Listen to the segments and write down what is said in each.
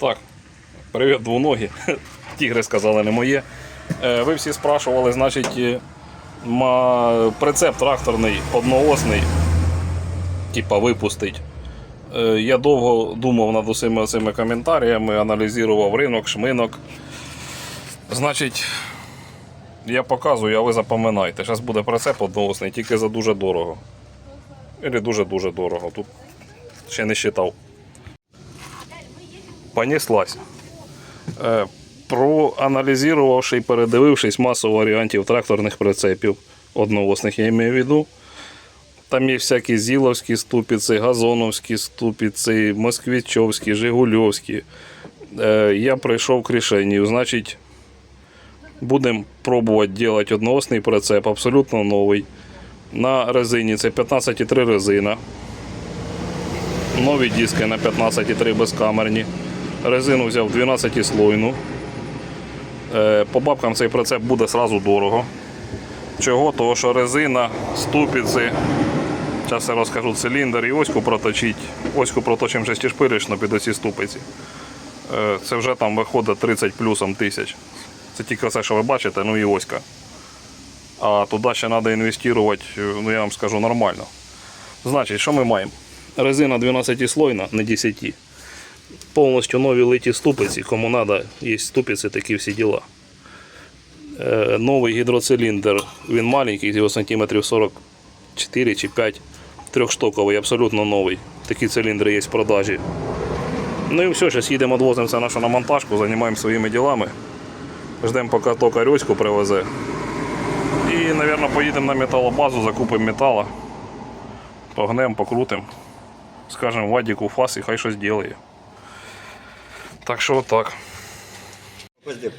Так, привіт, двоногі. Тігри сказали, не моє. Е, Ви всі спрашували, значить, е, прицеп тракторний одноосний, типа випустить. Е, Я довго думав над усіма цими коментарями, аналізував ринок, шминок. Значить, я показую, а ви запам'ятайте. Зараз буде прицеп одноосний, тільки за дуже дорого. Или дуже-дуже дорого. Тут ще не считав. Понеслась. Е, Проаналізувавши і передивившись масу варіантів тракторних прицепів одноосних, я маю в виду. Там є всякі зіловські ступиці, газоновські ступиці, москвичовські, жигульовські. Е, Я прийшов к рішенню. Значить, будемо пробувати робити одноосний прицеп, абсолютно новий. На резині це 15,3 резина. Нові диски на 15,3 безкамерні. Резину взяв 12 слойну. Е, По бабкам цей прицеп буде сразу дорого. Чого? Того, що резина, ступиці, зараз я розкажу циліндр і оську проточить. Оську проточимо шестишпирічно під оці ступиці. Е, Це вже там виходить 30 плюсом тисяч. Це тільки все, що ви бачите, ну і оська. А туди ще треба інвестувати, ну я вам скажу, нормально. Значить, що ми маємо? Резина 12 слойна, не 10. Повністю нові литі ступиці, кому треба, є ступиці, такі всі діла. Е, новий гідроциліндр, він маленький, його сантиметрів 44 чи 5, трьохштоковий, абсолютно новий. Такі циліндри є в продажі. Ну і все, зараз їдемо, відвозимо нашу на монтажку, займаємося своїми ділами. Ждемо, поки тока Рьоську привезе. І, мабуть, поїдемо на металобазу, закупимо метала, погнемо, покрутимо. Скажемо Вадіку фас і хай щось ділає. Так що так.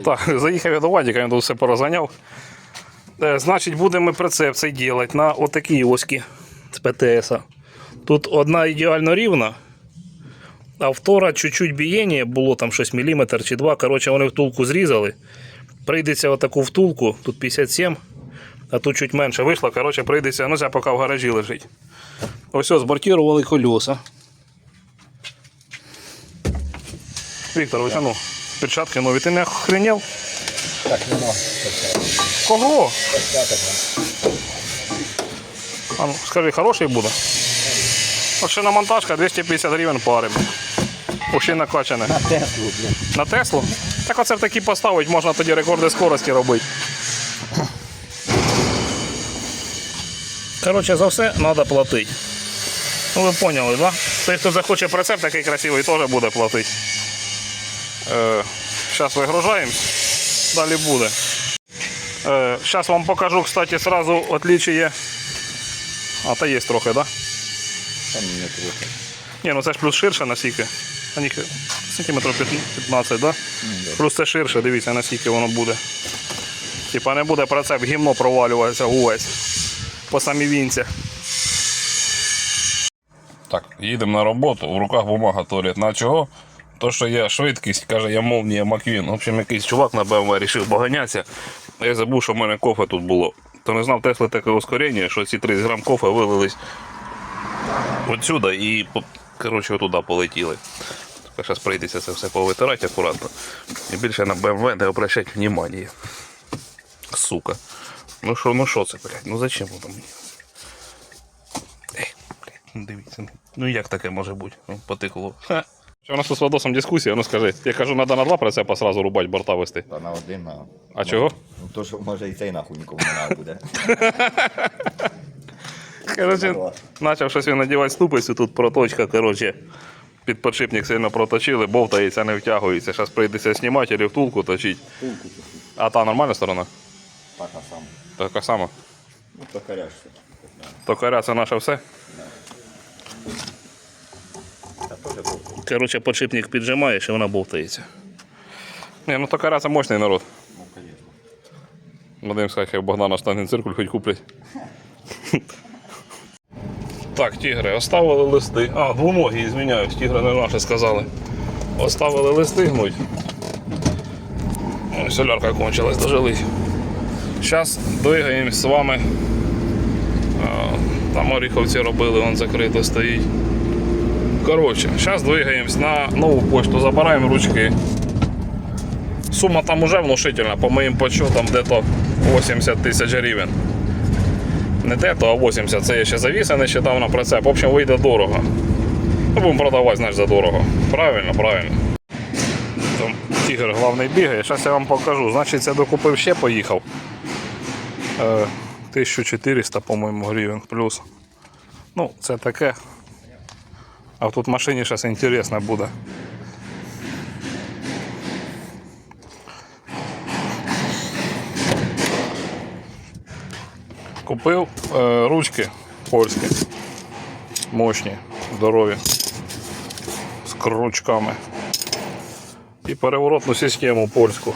Так, заїхав я до Вадіка, він тут все порозганяв. Е, Значить, будемо прицеп цей робити на отакій оські з ПТС. Тут одна ідеально рівна, а втора чуть-чуть бієння, було там щось міліметр чи два. Коротше, вони втулку зрізали. Прийдеться отаку втулку, тут 57, а тут чуть менше вийшло. Коротше, прийдеться, ну це поки в гаражі лежить. Ось ось збортірували колеса. Віктор, а ну, перчатки нові, ти не охренів? Так, нема. Кого? А ну, скажи, хороший буде? От на монтажка 250 гривень пари. Уші накачане. На Теслу, блін. На Теслу? Так оце такі поставити, можна тоді рекорди скорості робити. Коротше, за все треба платити. Ну ви поняли, да? Той, хто захоче прицеп такий красивий, теж буде платити. Е, Зараз вигружаємось, далі буде. Е, Зараз вам покажу, кстати, сразу отличие. А, та є трохи, так? Да? Там не трохи. Ні, ну це ж плюс ширше наскільки. На них сантиметрів 15, да? Плюс це ширше, дивіться, наскільки воно буде. Типа не буде прицеп гімно провалюватися увесь. По самі вінці. Так, їдемо на роботу, в руках бумага туалетна. Чого? То, що є швидкість, каже, я молнія Маквін. В общем, якийсь чувак на БМВ вирішив баганятися. Я забув, що в мене кофе тут було. То не знав Тесли таке ускорення, що ці 30 грам кофе вилились отсюда і коротше, туди полетіли. Зараз прийдеться це все повитирати акуратно. І більше на БМВ не обращати внимання. Сука. Ну що, ну що це, блядь? Ну зачем воно мені? Ей, блядь, ну дивіться. Ну як таке може бути? Ну, потекло. Ха. Що у нас тут з Вадосом дискусія, ну скажи. Я кажу, треба на два прицепа сразу рубати, борта вести. Та на один на. А чого? Ну то, що може і цей нахуй нікому не треба буде. Коротше, почав щось він надівати ступицю, тут проточка, коротше. Підподшипник сильно проточили, бовтається, не втягується. Зараз прийдеться знімати або втулку точити. Тулку тут. А та нормальна сторона? Така сама. Така сама. Ну, покоряшся. Токаря це наше все. Та теж. Коротше, подшипник піджимаєш і вона бовтається. Ні, ну токаря це мощний народ. Ну, звісно. Вадим сказав, хай Богдана штангін циркуль хоч куплять. Так, тігри, оставили листи. А, двоногі, звиняюсь, тігри не наші сказали. Оставили листи гнуть. Ой, Солярка кончилась, дожились. Зараз двигаємось з вами. Там оріховці робили, он закрито стоїть. Короче, сейчас двигаемся на новую почту, забираем ручки. Сумма там уже внушительна, по моим подсчетам, где-то 80 тисяч гривень. Не те, то, а 80. Це я ще завіси не считав на прицеп. В общем, вийде дорого. Ну, будемо продавати, знаєш, за дорого. Правильно, правильно. Там тігр головний бігає. Зараз я вам покажу. Значить, це докупив ще поїхав. Е, 1400, по-моєму, гривень плюс. Ну, це таке. А тут в машині зараз інтересно буде. Купив е, ручки польські. Мощні, здорові. З крючками. І переворотну систему польську.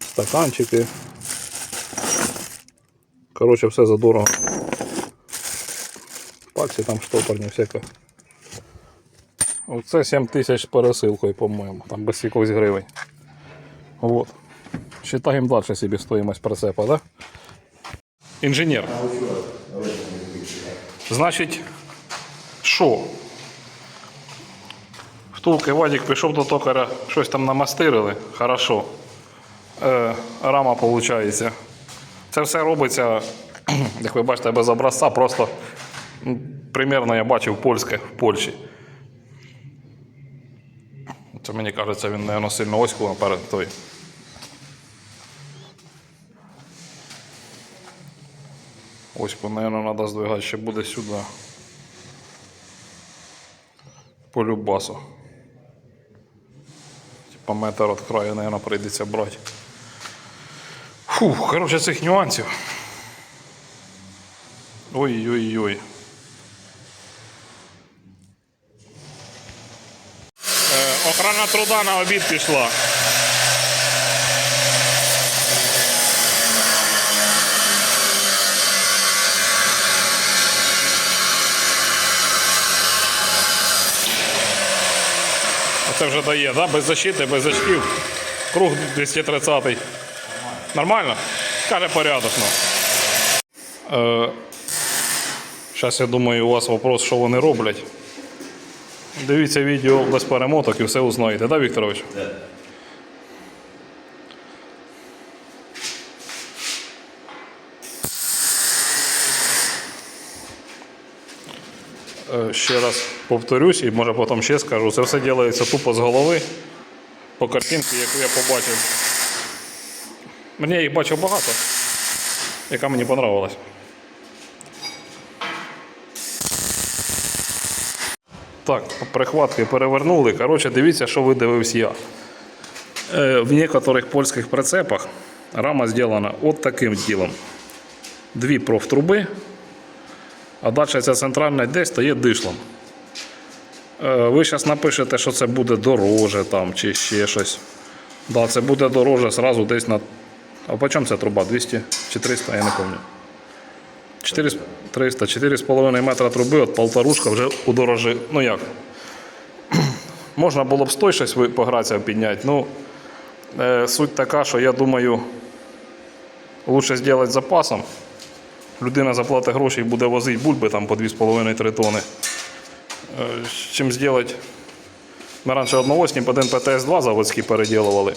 Стаканчики. Коротше, все задорого. Пальці там штопорні всяке. Оце 7 тисяч з пересилкою, по-моєму, там без якихось гривень. Вот. Считаємо далі собі стоїмость прицепа, да? Інженер. Значить, що? Втулки Вадик пішов до токаря, щось там намастирили. Хорошо. Е, рама виходить. Це все робиться, як ви бачите, без образця, просто примерно я бачив польське в Польщі. Це мені кажеться, він, мабуть, сильно оську наперед той. Оську, мабуть, треба здвигати, ще буде сюди. По любасу. Типа метр від краю, мабуть, прийдеться брати. Фух, коротше, цих нюансів. Ой-ой-ой. Е, охрана труда на обід пішла. Це вже дає, да? Без защити, без очків. Круг 230. Нормально? Каже порядочно. Е, Зараз я думаю, у вас вопрос, що вони роблять. Дивіться відео без перемоток і все узнаєте, да, Вікторович? Е, Ще раз повторюсь і може потім ще скажу. Це все робиться тупо з голови. По картинці, яку я побачив. Мені їх бачив багато, яка мені понравилась. Так, прихватки перевернули. Коротше, дивіться, що видивився я. Е, В некоторих польських прицепах рама зроблена от таким ділом. Дві профтруби, а далі ця центральна десь стає дишлом. Е, Ви зараз напишете, що це буде дороже там, чи ще щось. Да, це буде дороже зразу десь на. А по чому ця труба? 200 чи 300, я не пам'ятаю. 4, 300, 4,5 метра труби, от полторушка вже удорожи. Ну як? Можна було б з той щось погратися підняти. Ну, е, суть така, що я думаю, краще зробити запасом. Людина заплатить гроші і буде возити бульби там по 2,5-3 тони. Е, чим зробити. Ми раніше одноосні по один ПТС-2 заводські переділували.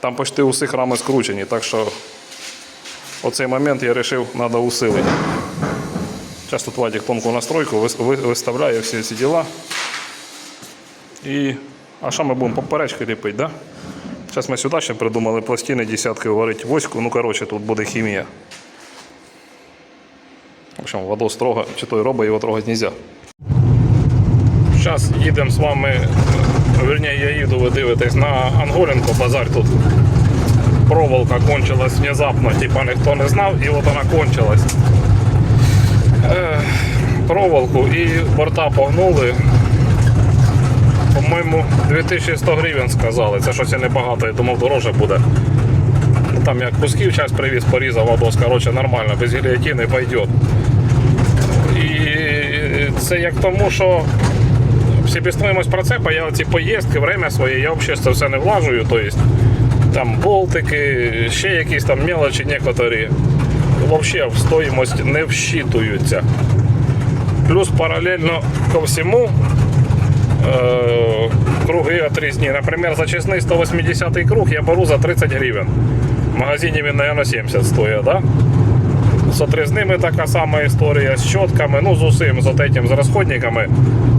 Там почти усіх рами скручені, так що оцей момент я вирішив, треба усилити. Зараз тут Вадик тонку настройку вис- ви- виставляє всі ці діла. І... А що ми будемо поперечки ліпити, да? Зараз ми сюди ще придумали пластини, десятки варити воську. Ну, коротше, тут буде хімія. В общем, воду строго, чи той робить, його трогати не можна. Зараз їдемо з вами, верніше я їду, ви дивитесь на Анголінку, базар тут. Проволока кончилась внезапно, типа ніхто не знав, і от вона кончилась. Е, проволоку і борта погнули. По-моєму, 2100 гривень сказали. Це щось небагато, я думав, дороже буде. Там як кусків час привіз, порізав Адос, коротше, нормально, без гільотини пойдет. І це як тому, що себестоимость прицепа, я ці поїздки, время своє, я взагалі це все не влажую. Тобто, там болтики, ще якісь там мелочі некоторі. Взагалі в стоїмость не вщитуються. Плюс паралельно ко всьому е, круги отрізні. Наприклад, зачисний 180 круг я беру за 30 гривень. В він, мабуть, 70 стоїть, да? З отрізними така сама історія, з щотками, ну з усім, з отетім, з розходниками.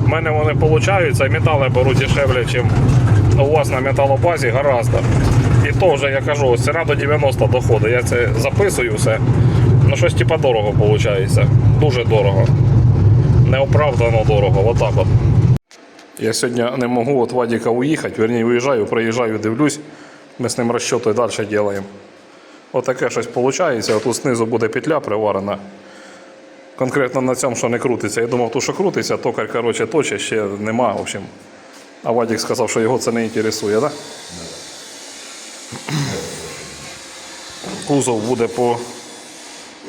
У мене вони получаються, метали беру дешевле, ніж у вас на металобазі гораздо. І то вже я кажу, ось ціна до 90 доходить. Я це записую все. Ну щось типа дорого виходить. Дуже дорого. Неоправдано дорого. Отак от. Я сьогодні не можу від Вадіка уїхати, верні, уїжджаю, приїжджаю, дивлюсь. Ми з ним розчоти далі робимо. Отаке щось виходить. Отут знизу буде петля приварена. Конкретно на цьому, що не крутиться. Я думав, то, що крутиться, токар, коротше, точить, ще нема. В общем. А Вадік сказав, що його це не інтересує, так? Да? Кузов буде по.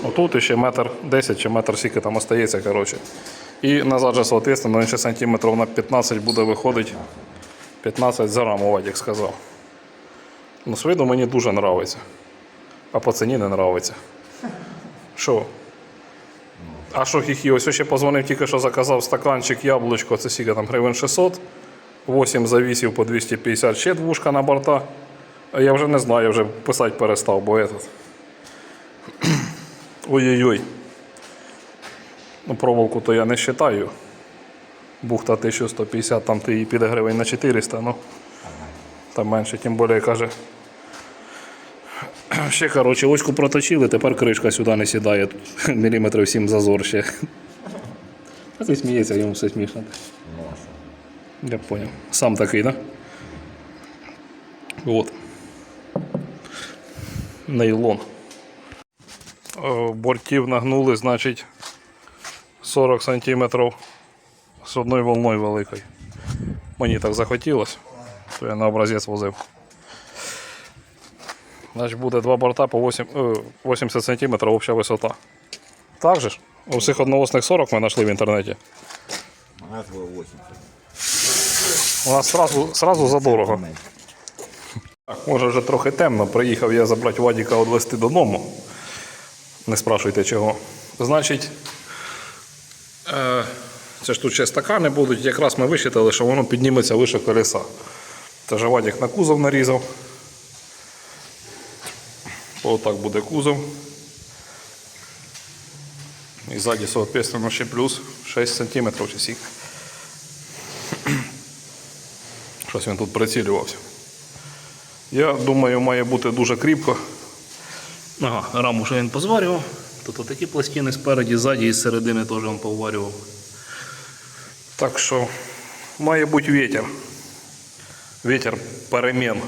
Отут ще метр 10 чи метр скільки там остається, коротше. І назад же, соответственно, ще сантиметрів на 15 буде виходити. 15 за Вадік сказав. Ну, з виду мені дуже подобається. А по ціні не подобається. Що? А що хіхі? Ось ще позвонив, тільки що заказав стаканчик, яблучко, це скільки там гривень 600. 8 завісів по 250, ще двушка на борта. А я вже не знаю, я вже писати перестав, бо этот. Ой-ой-ой. Ну, проволоку то я не вважаю. Бухта 1150, там ти її піде гривень на 400, ну. Там менше, тим більше каже. Ще, коротше, очку проточили, тепер кришка сюди не сідає. Міліметрів 7 зазор ще. А ти сміється, йому все смішно. Я понял. Сам такий, да? Вот. Нейлон. Е, Бортів нагнули, значить, 40 сантиметрів з одною волною великою. Мені так захотілося, то я на образець возив. Значить буде два борта по 8, е, 80 сантиметрів обща висота. Так же ж? У всіх одноосних 40 ми знайшли в інтернеті. У нас було 80. У нас сразу, сразу задорого. Так, може вже трохи темно. Приїхав я забрати Вадіка відвезти додому. Не спрашуйте чого. Значить, е, це ж тут ще стакани будуть. Якраз ми висчитали, що воно підніметься вище колеса. Це ж Вадік на кузов нарізав. Отак буде кузов. І ззаді, соответственно, ще плюс 6 см чи скільки. Щось він тут прицілювався. Я думаю, має бути дуже кріпко. Ага, раму ще він позварював. Тут отакі пластини спереді, ззаді і з середини теж він поварював. Так що має бути вітер. Вітер перемін.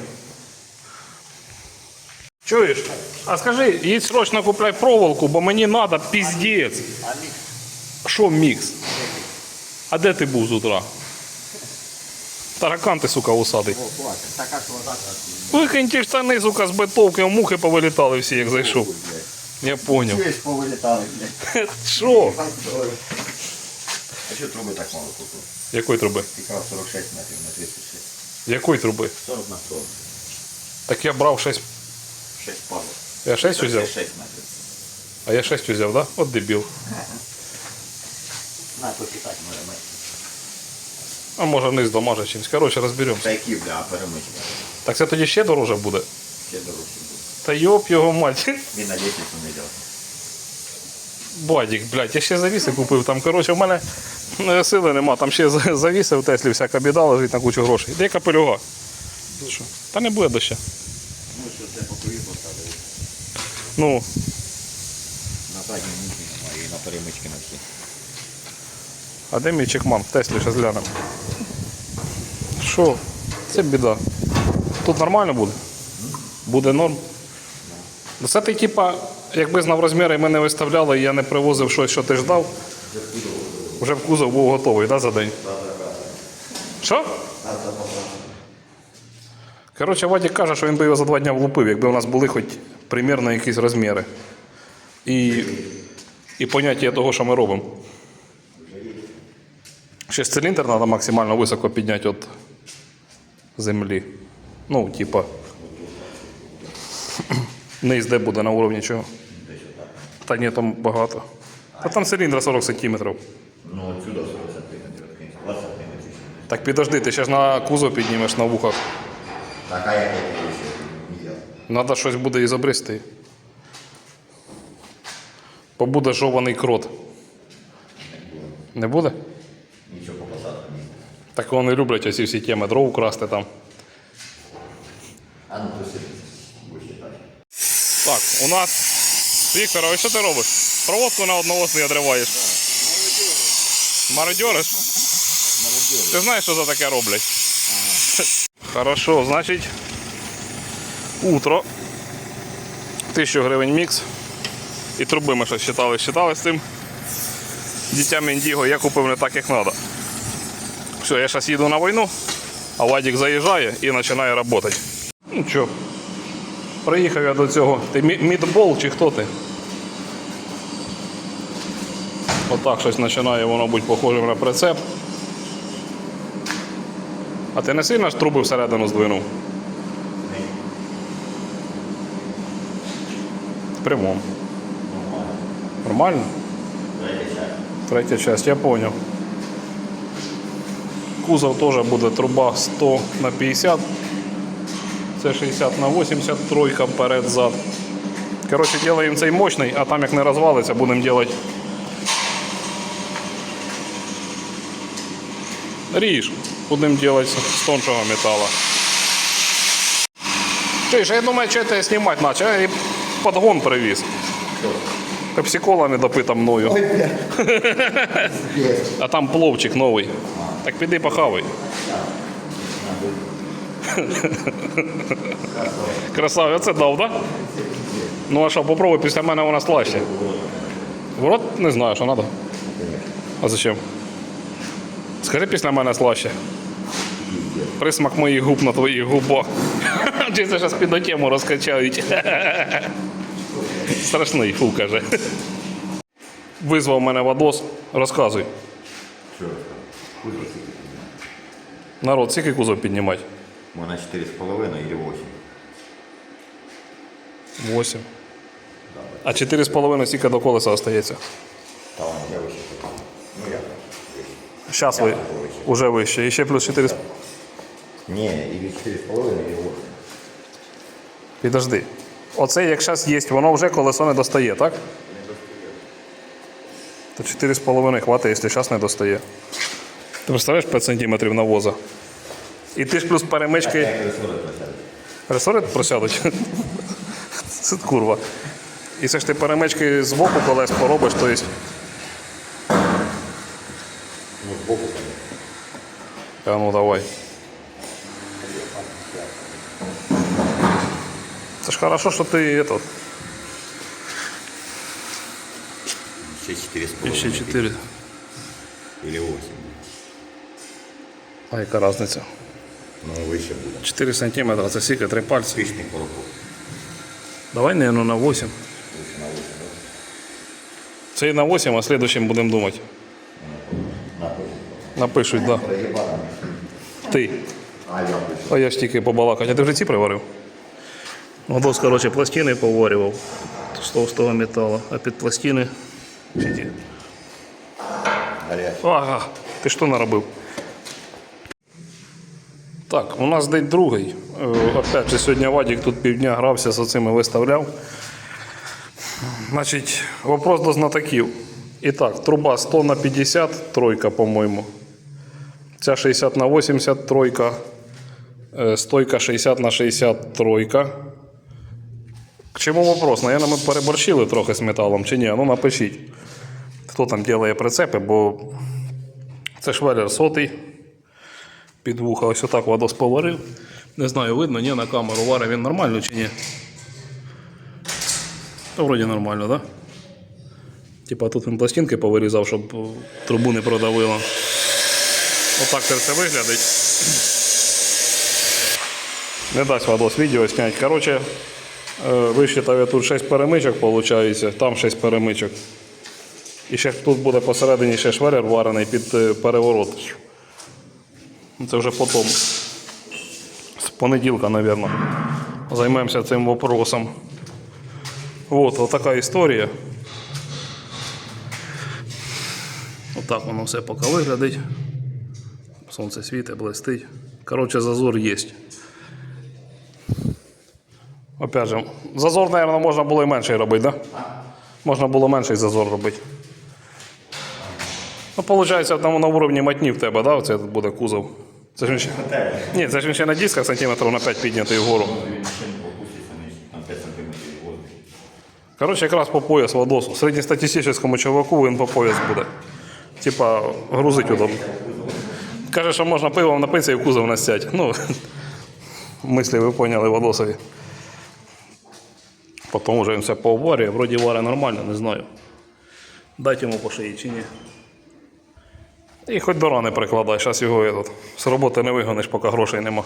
Чуєш? А скажи, їдь срочно купляй проволоку, бо мені треба піздець. А мікс Що мікс? А де ти був з утра? Таракан ти, сука, усадий. Викинь ті штани, сука, з битовки, мухи повилітали всі, як зайшов. Я поняв. Чуєш, повилітали, блядь. Що? А що труби так мало купив? Якої труби? Якраз 46 метрів на 36. Якої труби? 40 на 40. Так я брав 6. 6 падок. Я 6 взяв? 6 метрів. А я 6 взяв, да? От дебіл. На, посчитати можемо. А може вниз домаже чимось. Коротше, розберемося. Та які, бля, а. Так це тоді ще дороже буде. Ще дорожче буде. Та йоп його мать. Він на лестницю не йде. Бадік, блядь, я ще завіси купив. Там, коротше, в мене е, сили нема. Там ще за- завіси в Теслі, всяка біда лежить на кучу грошей. Де капелюга? Що? Та не буде доща. Ну, що це покої поставили. Ну, На задній ніжні немає, і на перемички на всі. А де мій чекман? В Теслі ще зглянемо. Що? Це біда. Тут нормально буде? Буде норм. Ну, Це ти, типа, якби знав розміри і мене виставляли, і я не привозив щось, що ти ждав. Вже в кузов був готовий, да, за день? Що? Коротше, Вадік каже, що він би його за два дні влупив, якби у нас були хоч примірно якісь розміри. І, і поняття того, що ми робимо. Ще ж циліндр треба максимально високо підняти від землі. Ну, типа. Низ де буде на уровні чого. Та ні, там багато. Та там циліндр 40 сантиметрів. Ну, отсюда 40 сантиметрів, 20 сантиметрів. Так підожди, ти ще ж на кузов піднімеш на вухах. Так, а як? Треба щось буде ізобрести. Бо буде жований крот. Не буде? Нічого по посадкам ні. Так вони люблять оці всі теми дров красти там. А ну. Так, у нас. Віктор, а що ти робиш? Проводку на одноосний одриваєш. Мародьориш? Ти знаєш, що за таке роблять? Хорошо, значить. Утро. Тисячу гривень мікс. І труби ми щось считали, считали з цим. Дітям індіго я купив не так, як треба. Все, я зараз їду на війну, а Вадик заїжджає і починає працювати. Ну що, Приїхав я до цього. Ти мідбол чи хто ти? Отак щось починає воно бути похожим на прицеп. А ти не сильно ж труби всередину здвинув? В прямому. Нормально? Третя часть, Третя часть, я понял. Кузов теж буде труба 100 на 50. Це 60 на 80, тройка вперед-зад. Коротше, делаємо цей мощний, а там як не розвалиться, будемо робити. Ріж. Будемо робити з тоншого металу. Чуєш, я думаю, що ти знімати наче, я і подгон привіз. Пепсикола не допита мною. А там пловчик новий. Так піди похавай. Красавець, це дав, так? Да? Ну а що, попробуй, після мене вона слаще. В рот не знаю, що треба. А зачем? Скажи після мене слаще. Присмак моїх губ на твоїх губах. Чи це зараз під тему розкачають? Страшний, фу, каже. Визвав мене Вадос. Розказуй. Що? Кузов скільки? Народ, скільки кузов піднімати? Можна 4,5 или 8. 8. А 4,5 скільки до колеса остається? Та вон я вище. Ну як? Зараз ви вже вище. І ще плюс 4. Ні, или 4,5, или 8. Підожди. Оце як зараз є, воно вже колесо не достає, так? Не достає. То 4,5 хватить, якщо зараз не достає. Ти представляєш 5 см навоза? І ти ж плюс перемички. Ресори просядуть. Це курва. І це ж ти перемички з боку колес поробиш, то есть. Ну, збоку, конечно. А ну давай. Це ж хорошо, що ти этот, Ще 4,5. ще 4. Или 8. А яка різниця? Ну, вище буде. 4 см, це скільки, 3 пальці. Спичний коробок. Давай, наверное, на 8. На 8, да? Це і на 8, а слідуючим будемо думати. Напишуть, так. Да. Ти. А я пишу. А я ж тільки побалакати. А ти вже ці приварив? Годос, коротше, пластини поварював з товстого металу, а під пластини. Ага, ти що наробив? Так, у нас день другий. Е, Опять же, сьогодні Вадик тут півдня грався з цими виставляв. Значить, вопрос до знатоків. І так, труба 100 на 50, тройка, по-моєму. Ця 60 на 80, тройка. Е, Стойка 60 на 60, тройка. К чому вопрос? Наверно, ми переборщили трохи з металом чи ні? Ну напишіть, хто там робить прицепи, бо це швелер сотий. Під вуха ось отак водос поварив. Не знаю, видно, ні, на камеру варив він нормально чи ні. Та вроді нормально, так? Да? Типа тут він пластинки повирізав, щоб трубу не продавило. Отак це все виглядить. Не дасть Вадос відео зняти. Коротше, е, висчитав я тут 6 перемичок, виходить, там 6 перемичок. І ще тут буде посередині ще шверер варений під е, переворот. Це вже потім. З понеділка, мабуть. Займемося цим вопросом. От, отака історія. Отак воно все поки виглядить. Сонце світить, блистить. Коротше, зазор є. Опять же, зазор, мабуть, можна було і менший робити, так? Да? Можна було менший зазор робити. Ну, виходить, там на уровні матні в тебе, да? Оце буде кузов. Це ж він ще... Ні, це ж він ще на дисках сантиметрів на 5 піднятий вгору. Він ще не опуститься нижче, там 5 сантиметрів воздух. Коротше, якраз по пояс Владосу. Середньостатистичному чуваку він по пояс буде. Типа, грузить удобно. Каже, що можна пивом напитися і в кузов настять. Ну, мислі ви поняли Владосові. Потім вже він все пообварює, вроді варе нормально, не знаю. Дать йому по шиї чи ні. І хоч до рани прикладай, зараз його з роботи не вигониш, поки грошей нема.